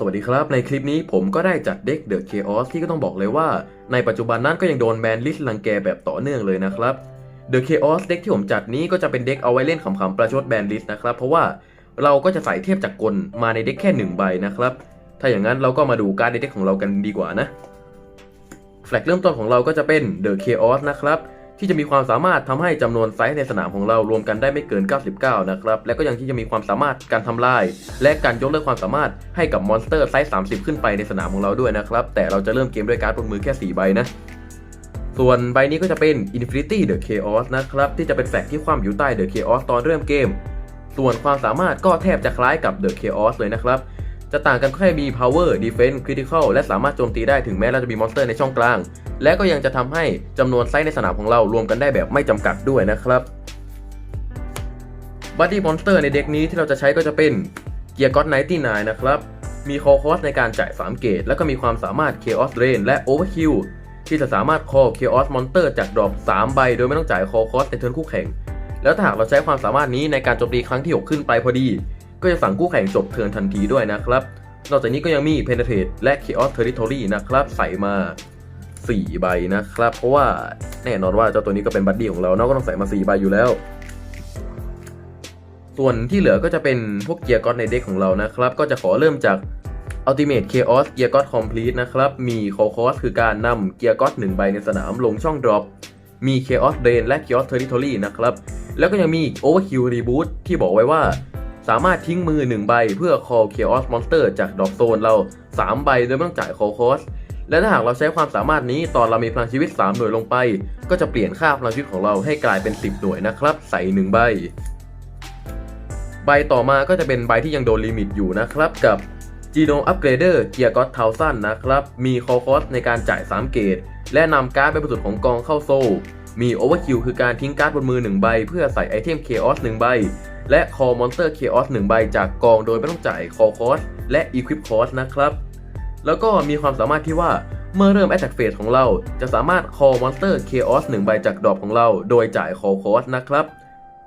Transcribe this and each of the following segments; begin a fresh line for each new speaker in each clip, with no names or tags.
สวัสดีครับ ในคลิปนี้ผมก็ได้จัดเด็กเดอะเคออสที่ก็ต้องบอกเลยว่า ในปัจจุบันนั้นก็ยังโดนแบนลิสต์ลังแกแบบต่อเนื่องเลยนะครับเดอะเคออสเด็กที่ผมจัดนี้ก็จะเป็นเด็กเอาไว้เล่นขำๆประชดแบนลิสต์นะครับ เพราะว่าเราก็จะใส่เทพจากกลมาในเด็กแค่หนึ่งใบนะครับ ถ้าอย่างนั้นเราก็มาดูการ์ดในเด็กของเรากันดีกว่านะแฟลกเริ่มต้นของเราก็จะเป็นเดอะเคออสนะครับ ที่จะมีความสามารถทำให้จำนวนไซส์ในสนามของเรารวมกันได้ไม่เกิน 99 นะครับ และก็ยังที่จะมีความสามารถการทำลาย และการยกเลิกความสามารถให้กับมอนสเตอร์ไซส์ 30 ขึ้นไปในสนามของเราด้วยนะครับ แต่เราจะเริ่มเกมด้วยการ์ดบนมือแค่ 4 ใบนะ ส่วนใบนี้ก็จะเป็น Infinity The Chaos นะครับ ที่จะเป็นแฟลกที่คว่ำอยู่ใต้ The Chaos ตอนเริ่มเกม ส่วนความสามารถก็แทบจะคล้ายกับ The Chaos เลยนะครับ จะต่างกันแค่มี power defense critical และสามารถโจมตีได้ถึงแม้เราจะมีมอนสเตอร์ในช่องกลาง และก็ยังจะทำให้จำนวนไซส์ในสนามของเรารวมกันได้แบบไม่จำกัดด้วยนะครับบัดดี้มอนสเตอร์ในเด็กนี้ที่เราจะใช้ก็จะเป็นเกียร์ก็อต99นะครับมีคอคอสในการจ่าย 3 เกต แล้วก็มีความสามารถ Chaos Drain และ Overkill ที่จะสามารถ call Chaos Monster จากดรอป3ใบ โดยไม่ต้องจ่ายคอคอสในเทิร์นคู่แข่ง แล้วถ้าหากเราใช้ความสามารถนี้ในการโจมตีครั้งที่ 6 ขึ้นไปพอดี ก็จะสั่งคู่แข่งจบเทินทันทีด้วยนะครับ นอกจากนี้ก็ยังมี Penetrate และ Chaos Territory นะครับ ใส่มา 4 ใบนะครับ เพราะว่าแน่นอนว่าเจ้าตัวนี้ก็เป็นบัดดี้ของเราเนาะก็ต้องใส่มา 4 ใบอยู่แล้ว ส่วนที่เหลือก็จะเป็นพวกเกียร์ก็อตในเด็กของเรานะครับ ก็จะขอเริ่มจาก Ultimate Chaos Gear God Complete นะครับ มี c o c o s คือการนำเกียร์ก็อต1ใบในสนามลงช่อง Drop มี Chaos Drain และ Chaos Territory นะครับ แล้วก็ยังมี Overkill Reboot ที่บอกไว้ว่า สามารถทิ้งมือ 1 ใบเพื่อ call Chaos Monster จากดอกโซนเรา 3 ใบโดยไม่ต้องจ่าย call cost และถ้าหากเราใช้ความสามารถนี้ตอนเรามีพลังชีวิต 3 หน่วยลงไป ก็จะเปลี่ยนค่าพลังชีวิตของเราให้กลายเป็น 10 หน่วยนะครับ ใส่ 1 ใบ ใบต่อมาก็จะเป็นใบที่ยังโดนลิมิตอยู่นะครับกับ Genome Upgrader Gear God 1000นะครับ มี call cost ในการจ่าย 3 เกตและนำการ์ดไปประจุของกองเข้าโซ่ มี Overkill คือการทิ้งการ์ดบนมือ 1 ใบ เพื่อใส่ไอเทม Chaos 1ใบ และ Call Monster Chaos 1ใบจากกองโดยไม่ต้องจ่าย Call Cost และ Equip Cost นะครับ แล้วก็มีความสามารถที่ว่าเมื่อเริ่ม Attack Phase ของเราจะสามารถ Call Monster Chaos 1ใบจากดรอปของเรา โดยจ่าย Call Cost นะครับ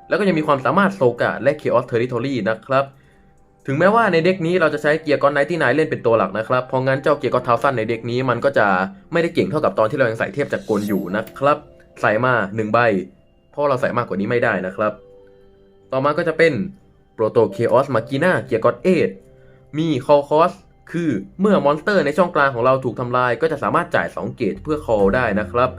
แล้วก็ยังมีความสามารถโซกะและ Chaos Territory นะครับถึงแม้ว่าในเด็กนี้เราจะใช้เกียร์ก้อนไนที่นายเล่นเป็นตัวหลักนะครับ เพราะงั้นเจ้าเกียร์ก้อนเท้าสั้นในเด็กนี้มันก็จะไม่ได้เก่งเท่ากับตอนที่เรายังใส่เทพจากกลอยู่นะครับ ใส่มา1ใบ เพราะเราใส่มากกว่านี้ไม่ได้นะครับ ต่อมาก็จะเป็น Proto Chaos Machina เกียร์กอนเอทมี Call Cost คือเมื่อมอนสเตอร์ในช่องกลางของเราถูกทำลายก็จะสามารถจ่าย 2 เกตเพื่อ call ได้นะครับ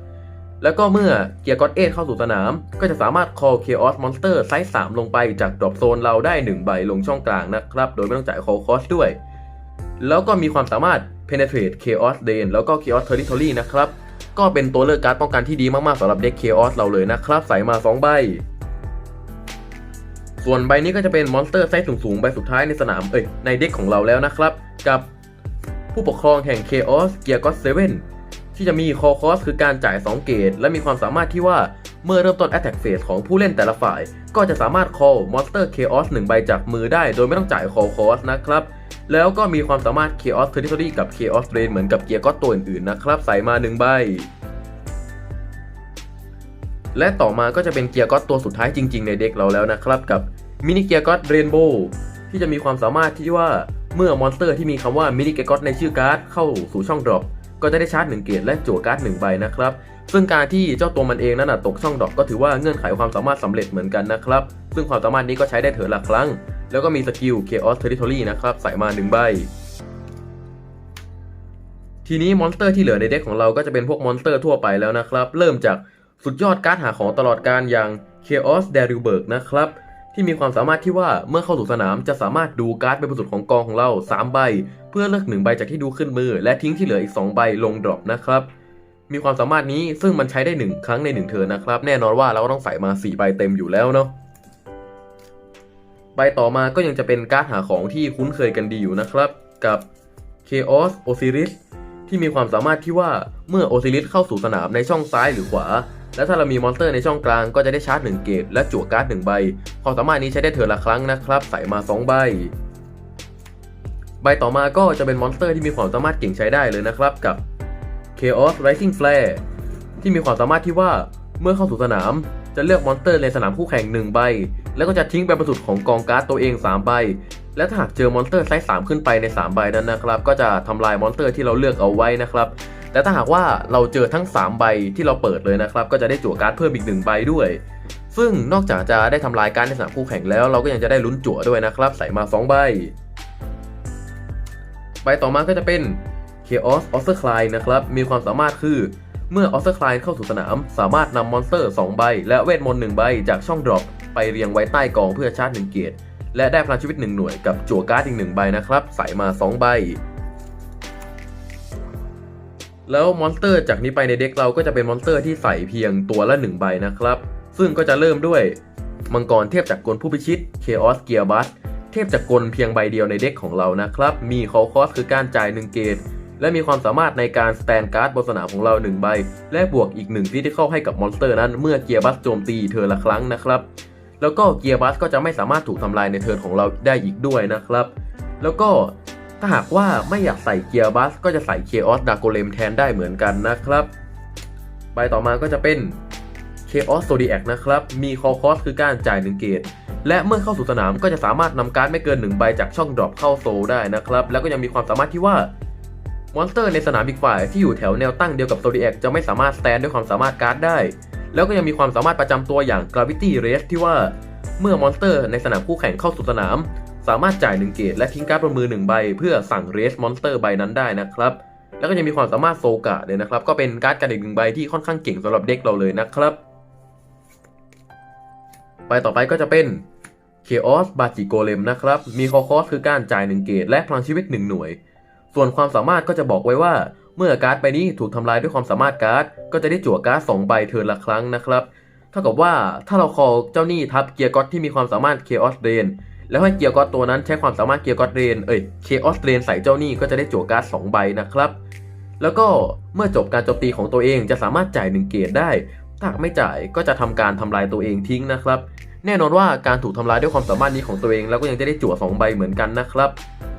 แล้วก็เมื่อเกียร์ก็อตเอทเข้าสู่สนาม ก็จะสามารถ call Chaos Monster ไซส์ 3 ลงไปจากดรอปโซนเราได้ 1 ใบลงช่องกลางนะครับ โดยไม่ต้องจ่าย call cost ด้วย แล้วก็มีความสามารถ penetrate Chaos Drain แล้วก็ Chaos Territory นะครับ ก็เป็นตัวเลือกการ์ดป้องกันที่ดีมากๆสำหรับเด็ก Chaos เราเลยนะครับ ใส่มา 2 ใบ ส่วนใบนี้ก็จะเป็นมอนสเตอร์ไซส์สูงๆใบสุดท้ายในสนามเอ้ยในเด็กของเราแล้วนะครับ กับผู้ปกครองแห่ง Chaos Gear God 7 ที่จะมี Call Cost คือการจ่าย 2 เกต และมีความสามารถที่ว่าเมื่อเริ่มต้น Attack Phase ของผู้เล่นแต่ละฝ่าย ก็จะสามารถ Call Monster Chaos 1 ใบจากมือได้ โดยไม่ต้องจ่าย Call Cost นะครับ แล้วก็มีความสามารถ Chaos Territory กับ Chaos Drain เหมือนกับเกียร์ก็ตัวอื่นๆนะครับ ใส่มา 1 ใบ และต่อมาก็จะเป็นเกียร์ก็ตัวสุดท้ายจริง ๆ ในเด็กเราแล้วนะครับ กับมินิเกียร์ก็เรนโบว์ที่จะมีความสามารถที่ว่าเมื่อมอนสเตอร์ที่มีคำว่ามินิเกียร์ก็ในชื่อการ์ดเข้าสู่ช่องดรอปก็จะได้ชาร์จ1เกตและจั่วการ์ด1ใบนะครับ ซึ่งการที่เจ้าตัวมันเองนั้นตกช่องดรอปก็ถือว่าเงื่อนไขความสามารถสำเร็จเหมือนกันนะครับ ซึ่งความสามารถนี้ก็ใช้ได้เถิดละครั้ง แล้วก็มีสกิล Chaos Territory นะครับใส่มา1ใบทีนี้มอนสเตอร์ที่เหลือในเด็กของเราก็จะเป็นพวกมอนสเตอร์ทั่วไปแล้วนะครับ เริ่มจาก สุดยอดการ์ดหาของตลอดการอย่าง Chaos d a r i l b e r g นะครับ ที่มีความสามารถที่ว่าเมื่อเข้าสู่สนามจะสามารถดูการ์ดเป็นบนสุดของกองของเรา 3 ใบ เพื่อเลือก 1 ใบจากที่ดูขึ้นมือ และทิ้งที่เหลืออีก 2 ใบลงดรอปนะครับมีความสามารถนี้ซึ่งมันใช้ได้ 1 ครั้งใน 1 เทิร์นนะครับ แน่นอนว่าเราก็ต้องใส่มา 4 ใบเต็มอยู่แล้วเนาะใบต่อมาก็ยังจะเป็นการ์ดหาของที่คุ้นเคยกันดีอยู่นะครับ กับ Chaos Osiris ที่มีความสามารถที่ว่าเมื่อ Osiris เข้าสู่สนามในช่องซ้ายหรือขวา และถ้าเรามีมอนสเตอร์ในช่องกลางก็จะได้ชาร์จ1เกตและจั่วการ์ด1ใบ ความสามารถนี้ใช้ได้เทิร์นละครั้งนะครับ ใส่มา 2 ใบ ใบต่อมาก็จะเป็นมอนสเตอร์ที่มีความสามารถเก่งใช้ได้เลยนะครับกับ Chaos Rising Flare ที่มีความสามารถที่ว่าเมื่อเข้าสู่สนาม จะเลือกมอนสเตอร์ในสนามคู่แข่ง 1 ใบ แล้วก็จะทิ้งไปประสุดของกองการ์ดตัวเอง 3 ใบ และถ้าหากเจอมอนสเตอร์ไซส์3ขึ้นไปใน 3 ใบนั้นนะครับ ก็จะทำลายมอนสเตอร์ที่เราเลือกเอาไว้นะครับ แต่ถ้าหากว่าเราเจอทั้ง 3 ใบที่เราเปิดเลยนะครับ ก็จะได้จั่วการ์ดเพิ่มอีก1ใบด้วย ซึ่งนอกจากจะได้ทำลายการดในสนามคู่แข่งแล้ว เราก็ยังจะได้ลุ้นจั่วด้วยนะครับ ใส่มา 2 ใบ ใบต่อมาก็จะเป็น Chaos o s s e r c l i นะครับ มีความสามารถคือเมื่อ o s s e r c l i เข้าสู่สนาม สามารถนำมอนสเตอร์ 2 ใบ และเวทมนต์ 1 ใบ จากช่องดรอปไปเรียงไว้ใต้กองเพื่อชาร์จ1เกียรติและได้พลังชีวิต 1 หน่วยกับจั่วการ์ดอีก 1 ใบนะครับ ใส่มา 2 ใบ แล้วมอนสเตอร์จากนี้ไปในเด็กเราก็จะเป็นมอนสเตอร์ที่ใส่เพียงตัวละ 1 ใบนะครับ ซึ่งก็จะเริ่มด้วยมังกรเทพจากกลผู้พิชิต Chaos Gear b u s เทพจากกลเพียงใบเดียวในเด็กของเรานะครับ มีคอคอสคือการจ่าย 1 เกตและมีความสามารถในการสแตนการ์ดบนสนามของเรา 1 ใบ และบวกอีก1ที่ที่เข้าให้กับมอนสเตอร์นั้นเมื่อเกียร์บัสโจมตีเธอละครั้งนะครับ แล้วก็เกียร์บัสก็จะไม่สามารถถูกทำลายในเทิร์นของเราได้อีกด้วยนะครับ แล้วก็ ถ้าหากว่าไม่อยากใส่เกียร์บัสก็จะใส่เคออสดาโกเลมแทนได้เหมือนกันนะครับ ใบต่อมาก็จะเป็น Chaos Zodiac นะครับ มีคอคอสคือการจ่าย1เกตและเมื่อเข้าสู่สนามก็จะสามารถนำการ์ดไม่เกิน1ใบจากช่องดรอปเข้าโซลได้นะครับ แล้วก็ยังมีความสามารถที่ว่ามอนสเตอร์ในสนามอีกฝ่ายที่อยู่แถวแนวตั้งเดียวกับ Zodiac จะไม่สามารถสแตนด้วยความสามารถการ์ดได้ แล้วก็ยังมีความสามารถประจำตัวอย่าง Gravity Race ที่ว่าเมื่อมอนสเตอร์ในสนามคู่แข่งเข้าสู่สนาม สามารถจ่าย 1 เกตและทิ้งการ์ดบนมือ 1 ใบ เพื่อสั่งเรสมอนสเตอร์ใบนั้นได้นะครับ แล้วก็ยังมีความสามารถโซกะเลยนะครับ ก็เป็นการ์ดกันอีกหนึ่งใบที่ค่อนข้างเก่งสำหรับเด็กเราเลยนะครับไปต่อไปก็จะเป็น Chaos b a j i g o l e m นะครับ มีคอคอสคือการจ่าย 1 เกตและพลังชีวิต 1 หน่วย ส่วนความสามารถก็จะบอกไว้ว่า เมื่อการ์ดใบนี้ถูกทำลายด้วยความสามารถการ์ด ก็จะได้จั่วการ์ด2ใบเทิร์นละครั้งนะครับ เท่ากับว่าถ้าเราคอเจ้าหนี้ทับเกียร์ก็อตที่มีความสามารถ Chaos Rain แล้วให้เกียร์ก็ตัวนั้นใช้ความสามารถเกียร์ก็ตเรนเอ้ย Chaos Rain ใส่เจ้าหนี้ก็จะได้จั่วการ์ด2ใบนะครับ แล้วก็เมื่อจบการโจมตีของตัวเองจะสามารถจ่าย1เกตได้ ถ้าไม่จ่ายก็จะทำการทำลายตัวเองทิ้งนะครับ แน่นอนว่าการถูกทำลายด้วยความสามารถนี้ของตัวเอง แล้วก็ยังจะได้จั่ว2ใบเหมือนกันนะครับ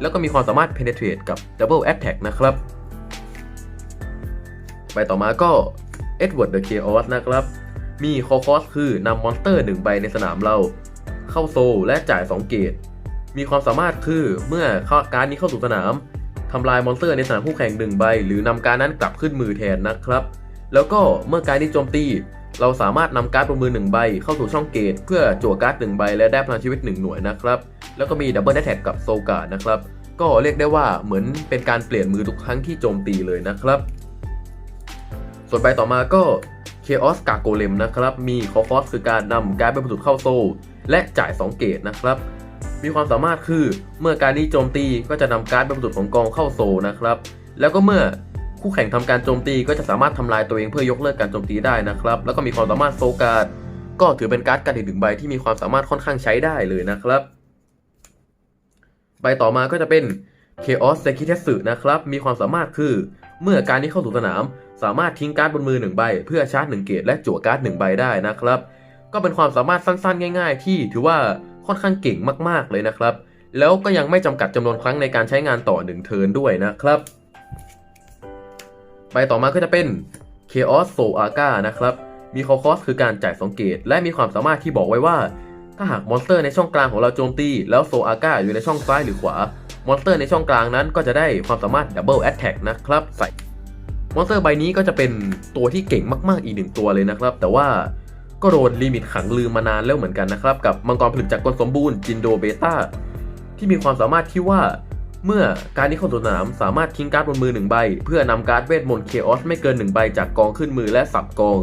แล้วก็มีความสามารถ penetrate กับ double attack นะครับไปต่อมาก็ Edward the Chaos นะครับ มีคอคอสคือนำมอนสเตอร์1ใบในสนามเรา เข้าโซลและจ่าย 2 เกต มีความสามารถคือเมื่อการนี้เข้าสู่สนามทำลายมอนสเตอร์ในสนามคู่แข่ง1ใบ หรือนำการนั้นกลับขึ้นมือแทนนะครับ แล้วก็เมื่อการนี้โจมตี เราสามารถนำการ์ดบนมือ1ใบ เข้าสู่ช่องเกต เพื่อจั่วการ์ด1ใบและได้พลังชีวิต1หน่วยนะครับ แล้วก็มีดับเบิลแทกกับโซกาดนะครับ ก็เรียกได้ว่าเหมือนเป็นการเปลี่ยนมือทุกครั้งที่โจมตีเลยนะครับ ส่วนใบต่อมาก็ Chaos g a g o l e m นะครับ มีคอฟอสคือการนำการ์ดเป็นประจุเข้าโซล และจ่าย 2 เกตนะครับ มีความสามารถคือเมื่อการนี้โจมตีก็จะนำการ์ดเป็นประจุของกองเข้าโซนะครับ แล้วก็เมื่อคู่แข่งทำการโจมตีก็จะสามารถทำลายตัวเองเพื่อยกเลิกการโจมตีได้นะครับ แล้วก็มีความสามารถโซการ์ดก็ถือเป็นการ์ดการอีกหนึ่งใบที่มีความสามารถค่อนข้างใช้ได้เลยนะครับ ใบต่อมาก็จะเป็น Chaos s e k i t e s u นะครับ มีความสามารถคือ เมื่อการนี้เข้าสู่สนาม สามารถทิ้งการ์ดบนมือ 1 ใบ เพื่อชาร์จ 1 เกตและจั่วการ์ด 1 ใบได้นะครับ ก็เป็นความสามารถสั้นๆ ง่าย ๆ ที่ถือว่าค่อนข้างเก่งมากๆเลยนะครับ แล้วก็ยังไม่จำกัดจำนวนครั้งในการใช้งานต่อ 1 เทิร์นด้วยนะครับใบต่อมาก็จะเป็น Chaos Soul Arca นะครับ มีคอคอสคือการจ่าย2เกต และมีความสามารถที่บอกไว้ว่า ถ้าหากมอนสเตอร์ในช่องกลางของเราโจมตี แล้วโซอาก้าอยู่ในช่องซ้ายหรือขวามอนสเตอร์ในช่องกลางนั้นก็จะได้ความสามารถ Double Attack นะครับใส่มอนสเตอร์ใบนี้ก็จะเป็นตัวที่เก่งมากๆอีกหนึ่งตัวเลยนะครับ แต่ว่า ก็โดนลิมิตขังลืมมานานแล้วเหมือนกันนะครับกับมังกรผลึกจากกลสมบูรณ์จินโดเบต้าที่มีความสามารถที่ว่า เมื่อการนี้เข้าสู่สนามสามารถทิ้งการ์ดบนมือหนึ่งใบ เพื่อนำการ์ดเวทมนต์เคออสไม่เกินหนึ่งใบจากกองขึ้นมือและสับกอง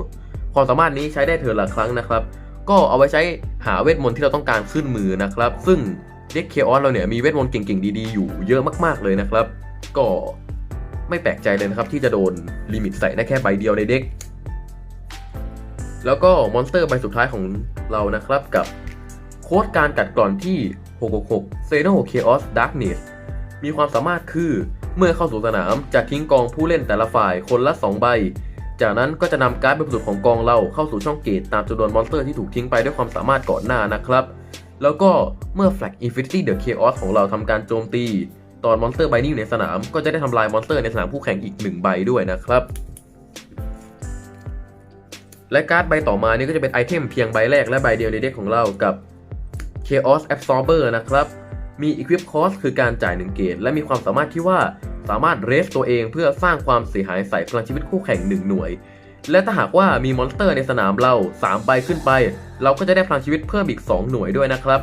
ความสามารถนี้ใช้ได้เธอละครั้งนะครับ ก็เอาไว้ใช้หาเวทมนต์ที่เราต้องการขึ้นมือนะครับ ซึ่งเด็กเคออสเราเนี่ยมีเวทมนต์เก่งๆดีๆอยู่เยอะมากๆเลยนะครับ ก็ไม่แปลกใจเลยนะครับที่จะโดนลิมิตใส่ได้แค่ใบเดียวในเด็ก แล้วก็มอนสเตอร์ใบสุดท้ายของเรานะครับกับโค้ดการกัดกร่อนที่ 666 z e n o Chaos Darkness มีความสามารถคือเมื่อเข้าสู่สนามจะทิ้งกองผู้เล่นแต่ละฝ่ายคนละ 2 ใบ จากนั้นก็จะนำการ์ดเป็นประจุของกองเราเข้าสู่ช่องเกตตามจำนวนมอนสเตอร์ที่ถูกทิ้งไปด้วยความสามารถก่อนหน้านะครับ แล้วก็เมื่อ Flag Infinity the Chaos ของเราทำการโจมตี ตอนมอนสเตอร์ใบนี้อยู่ในสนาม ก็จะได้ทำลายมอนสเตอร์ในสนามคู่แข่งอีก 1 ใบด้วยนะครับ และการ์ดใบต่อมานี่ก็จะเป็นไอเทมเพียงใบแรกและใบเดียวในเด็กของเรากับ Chaos Absorber นะครับ มี Equip Cost คือการจ่าย1เกตและมีความสามารถที่ว่าสามารถเรสตัวเองเพื่อสร้างความเสียหายใส่พลังชีวิตคู่แข่ง 1 หน่วย และถ้าหากว่ามีมอนสเตอร์ในสนามเรา 3 ใบขึ้นไป เราก็จะได้พลังชีวิตเพิ่มอีก 2 หน่วยด้วยนะครับ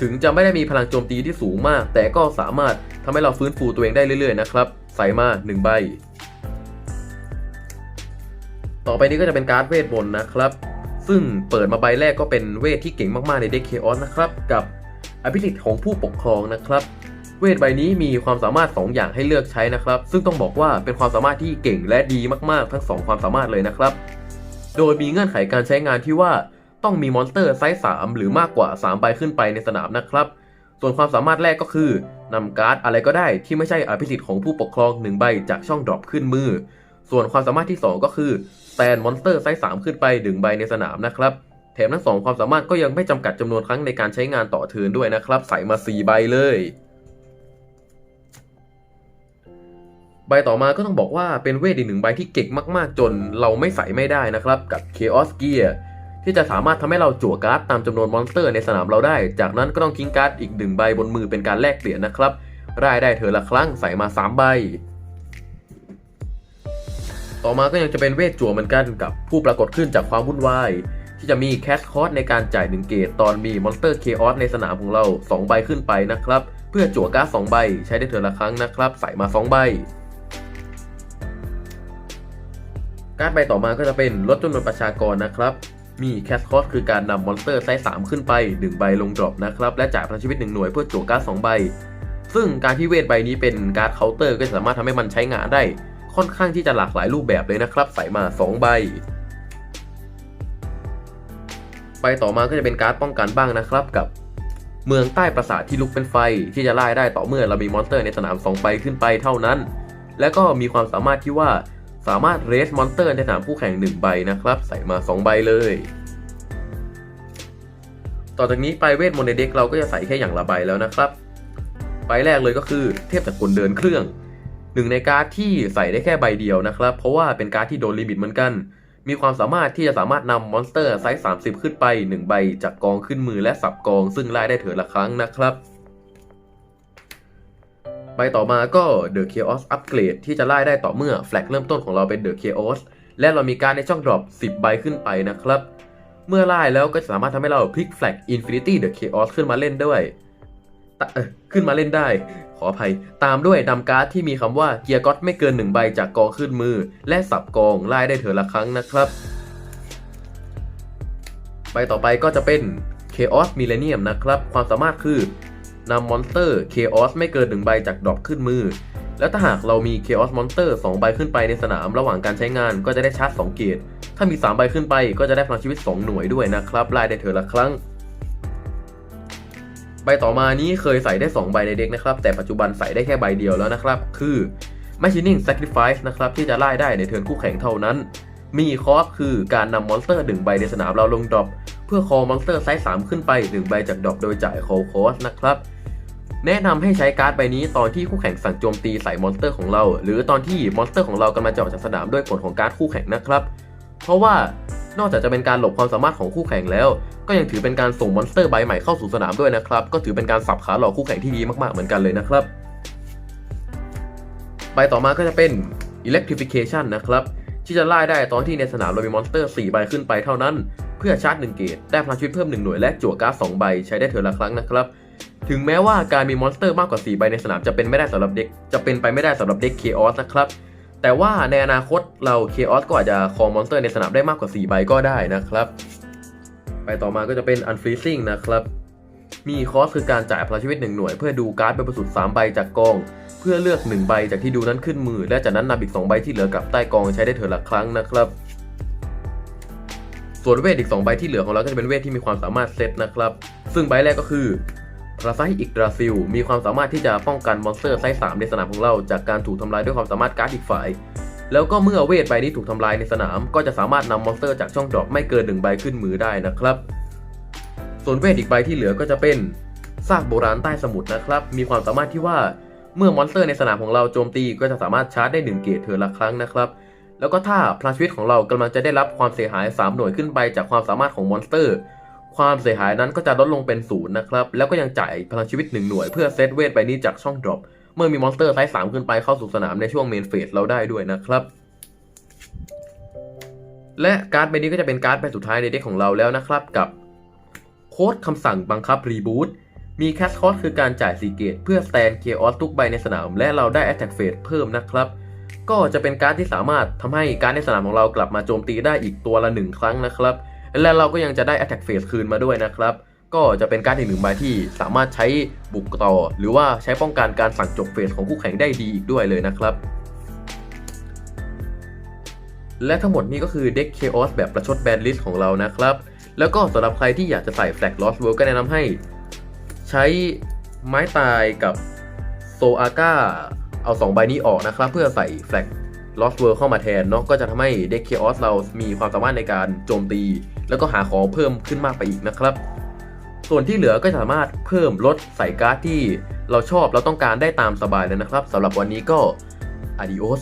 ถึงจะไม่ได้มีพลังโจมตีที่สูงมาก แต่ก็สามารถทำให้เราฟื้นฟูตัวเองได้เรื่อยๆนะครับ ใส่มา 1 ใบ ต่อไปนี้ก็จะเป็นการ์ดเวทมนต์นะครับ ซึ่งเปิดมาใบแรกก็เป็นเวทที่เก่งมาก ๆ ในเด็กเคออสนะครับ กับอภิสิทธิ์ของผู้ปกครองนะครับ เวทใบนี้มีความสามารถ 2 อย่างให้เลือกใช้นะครับ ซึ่งต้องบอกว่าเป็นความสามารถที่เก่งและดีมากๆ ทั้ง 2 ความสามารถเลยนะครับ โดยมีเงื่อนไขการใช้งานที่ว่าต้องมีมอนสเตอร์ไซส์3หรือมากกว่า 3 ใบขึ้นไปในสนามนะครับ ส่วนความสามารถแรกก็คือนำการ์ดอะไรก็ได้ที่ไม่ใช่อภิสิทธิ์ของผู้ปกครอง1ใบจากช่องดรอปขึ้นมือ ส่วนความสามารถที่ 2 ก็คือ แตนมอนสเตอร์ไซส์ 3 ขึ้นไป 1 ใบในสนามนะครับ แถมทั้งสองความสามารถก็ยังไม่จำกัดจำนวนครั้งในการใช้งานต่อเทินด้วยนะครับ ใส่มา 4 ใบเลย ใบต่อมาก็ต้องบอกว่าเป็นเวทอีกหนึ่งใบที่เก่งมากๆ จนเราไม่ใส่ไม่ได้นะครับ กับ Chaos Gear ที่จะสามารถทำให้เราจั่วการ์ดตามจำนวนมอนสเตอร์ในสนามเราได้ จากนั้นก็ต้องทิ้งการ์ดอีกหนึ่งใบบนมือเป็นการแลกเปลี่ยนนะครับ รายได้เธอละครั้งใส่มา 3 ใบ ต่อมาก็ยังจะเป็นเวทจั่วเหมือนกันกับผู้ปรากฏขึ้นจากความวุ่นวาย ที่จะมีแคชคอร์สในการจ่าย1เกตตอนมีมอนสเตอร์เคออสในสนามของเรา 2 ใบขึ้นไปนะครับ เพื่อจั่วการ์ด2ใบ ใช้ได้เธอละครั้งนะครับ ใส่มา 2 ใบ การ์ดใบต่อมาก็จะเป็นลดจำนวนประชากรนะครับมีแคชคอร์สคือการนำมอนสเตอร์ไซส์3ขึ้นไป 1 ใบลงดรอปนะครับและจ่ายพลังชีวิต 1 หน่วยเพื่อจั่วการ์ด2ใบ ซึ่งการที่เวทใบนี้เป็นการ์ดเคาน์เตอร์ก็สามารถทำให้มันใช้งานได้ ค่อนข้างที่จะหลากหลายรูปแบบเลยนะครับ ใส่มา 2 ใบ ใบต่อมาก็จะเป็นการ์ดป้องกันบ้างนะครับกับเมืองใต้ปราสาทที่ลุกเป็นไฟที่จะไล่ได้ต่อเมื่อเรามีมอนสเตอร์ในสนาม2ใบขึ้นไปเท่านั้น และก็มีความสามารถที่ว่าสามารถเรสมอนสเตอร์ในสนามคู่แข่ง 1 ใบนะครับ ใส่มา 2 ใบเลย ต่อจากนี้ไปเวทมนต์ในเด็กเราก็จะใส่แค่อย่างละใบแล้วนะครับ ใบแรกเลยก็คือเทพจากกลเดินเครื่อง หนึ่งในการ์ดที่ใส่ได้แค่ใบเดียวนะครับ เพราะว่าเป็นการ์ดที่โดนลิมิตเหมือนกัน มีความสามารถที่จะสามารถนำมอนสเตอร์ไซส์ 30 ขึ้นไป 1 ใบจากกองขึ้นมือและสับกอง ซึ่งไล่ได้เถิดละครั้งนะครับใบต่อมาก็ The Chaos Upgrade ที่จะไล่ได้ต่อเมื่อแฟลกเริ่มต้นของเราเป็น The Chaos และเรามีการในช่องดรอป 10 ใบขึ้นไปนะครับ เมื่อไล่แล้วก็สามารถทำให้เราพลิกแฟลก Infinity The Chaos ขึ้นมาเล่นด้วย ขึ้นมาเล่นได้ ขออภัย ตามด้วยดำการ์ดที่มีคำว่าเกียร์ก็อตไม่เกิน 1 ใบจากกองขึ้นมือ และสับกองไล่ได้เถอละครั้งนะครับ ใบต่อไปก็จะเป็น Chaos Millennium นะครับ ความสามารถคือนำมอนสเตอร์ Chaos ไม่เกิน 1 ใบจากดรอปขึ้นมือ แล้วถ้าหากเรามี Chaos Monster 2 ใบขึ้นไปในสนามระหว่างการใช้งานก็จะได้ชาร์จ 2 เกตถ้ามี 3 ใบขึ้นไปก็จะได้พลังชีวิต 2 หน่วยด้วยนะครับไล่ได้เถอละครั้ง ใบต่อมานี้เคยใส่ได้ 2 ใบในเด็กนะครับ แต่ปัจจุบันใส่ได้แค่ใบเดียวแล้วนะครับ คือ Machining Sacrifice นะครับ ที่จะไล่ได้ในเทิร์นคู่แข่งเท่านั้น มีคอสคือการนำมอนสเตอร์1ใบในสนามเราลงดรอปเพื่อคอมอนสเตอร์ไซส์3ขึ้นไป1ใบจากดรอปโดยจ่ายคอคอสนะครับ แนะนำให้ใช้การ์ดใบนี้ตอนที่คู่แข่งสั่งโจมตีใส่มอนสเตอร์ของเรา หรือตอนที่มอนสเตอร์ของเรากำลังจะออกจากสนามด้วยผลของการ์ดคู่แข่งนะครับ เพราะว่านอกจากจะเป็นการหลบความสามารถของคู่แข่งแล้ว ก็ยังถือเป็นการส่งมอนสเตอร์ใบใหม่เข้าสู่สนามด้วยนะครับ ก็ถือเป็นการสับขาหลอกคู่แข่งที่ดีมากๆเหมือนกันเลยนะครับ ใบต่อมาก็จะเป็น Electrification นะครับที่จะไล่ได้ตอนที่ในสนามเรามีมอนสเตอร์ 4 ใบขึ้นไปเท่านั้น เพื่อชาร์จ 1 เกตได้พลังชีวิตเพิ่ม 1 หน่วยและจั่วการ์ด2ใบใช้ได้เทอละครั้งนะครับ ถึงแม้ว่าการมีมอนสเตอร์มากกว่า 4 ใบในสนามจะเป็นไม่ได้สำหรับเด็กจะเป็นไปไม่ได้สำหรับเด็ก Chaos นะครับ แต่ว่าในอนาคตเรา Chaos ก็อาจจะคอมอนสเตอร์ในสนามได้มากกว่า 4 ใบก็ได้นะครับ ไปต่อมาก็จะเป็น Unfreezing นะครับ มีคอสคือการจ่ายพลังชีวิต 1 หน่วย เพื่อดูการ์ดเป็นประสุด3ใบจากกอง เพื่อเลือก 1 ใบจากที่ดูนั้นขึ้นมือ และจากนั้นนำอีก 2 ใบที่เหลือกลับใต้กองใช้ได้เถอะละครั้งนะครับ ส่วนเวทอีก 2 ใบที่เหลือของเราก็จะเป็นเวทที่มีความสามารถเซตนะครับ ซึ่งใบแรกก็คือพราไซอิกดราซิลมีความสามารถที่จะป้องกันมอนสเตอร์ไซส์3ในสนามของเรา จากการถูกทำลายด้วยความสามารถการ์ดอีกฝ่าย แล้วก็เมื่อเวทใบนี้ถูกทำลายในสนาม ก็จะสามารถนำมอนสเตอร์จากช่องดรอปไม่เกิน1ใบขึ้นมือได้นะครับ ส่วนเวทอีกใบที่เหลือก็จะเป็นซากโบราณใต้สมุทรนะครับ มีความสามารถที่ว่าเมื่อมอนสเตอร์ในสนามของเราโจมตีก็จะสามารถชาร์จได้1เกตเทอละครั้งนะครับ แล้วก็ถ้าพลังชีวิตของเรากำลังจะได้รับความเสียหาย 3 หน่วยขึ้นไปจากความสามารถของมอนสเตอร์ ความเสียหายนั้นก็จะลดลงเป็นศูนย์นะครับ แล้วก็ยังจ่ายพลังชีวิตหนึ่งหน่วยเพื่อเซตเวทใบนี้จากช่องดรอป เมื่อมีมอนสเตอร์ไซส์3ขึ้นไปเข้าสู่สนามในช่วงเมนเฟสเราได้ด้วยนะครับ และการ์ดใบนี้ก็จะเป็นการ์ดใบสุดท้ายในเด็กของเราแล้วนะครับกับโค้ดคำสั่งบังคับรีบูตมีแคสคอสคือการจ่ายสีเกตเพื่อสแตนเคียออสทุกใบในสนาม และเราได้ Attack Phase เพิ่มนะครับ ก็จะเป็นการ์ดที่สามารถทำให้การดในสนามของเรากลับมาโจมตีได้อีกตัวละหนึ่งครั้งนะครับ และเราก็ยังจะได้ Attack Phase คืนมาด้วยนะครับ ก็จะเป็นการ์ดอีกหนึ่งใบที่สามารถใช้บุกต่อ หรือว่าใช้ป้องกันการสั่งจบเฟสของคู่แข่งได้ดีอีกด้วยเลยนะครับและทั้งหมดนี้ก็คือเด็ก Chaos แบบประชดแบนลิสของเรานะครับ แล้วก็สำหรับใครที่อยากจะใส่ Flag Lost World ก็แนะนำให้ ใช้ไม้ตายกับโซอาก้าเอา 2 ใบนี้ออกนะครับ เพื่อใส่ Flag Lost World เข้ามาแทนเนาะก็จะทำให้เด็ก Chaos เรามีความสามารถในการโจมตี แล้วก็หาของเพิ่มขึ้นมากไปอีกนะครับ ส่วนที่เหลือก็สามารถเพิ่มลดใส่การ์ดที่เราชอบเราต้องการได้ตามสบายเลยนะครับสำหรับวันนี้ก็ Adios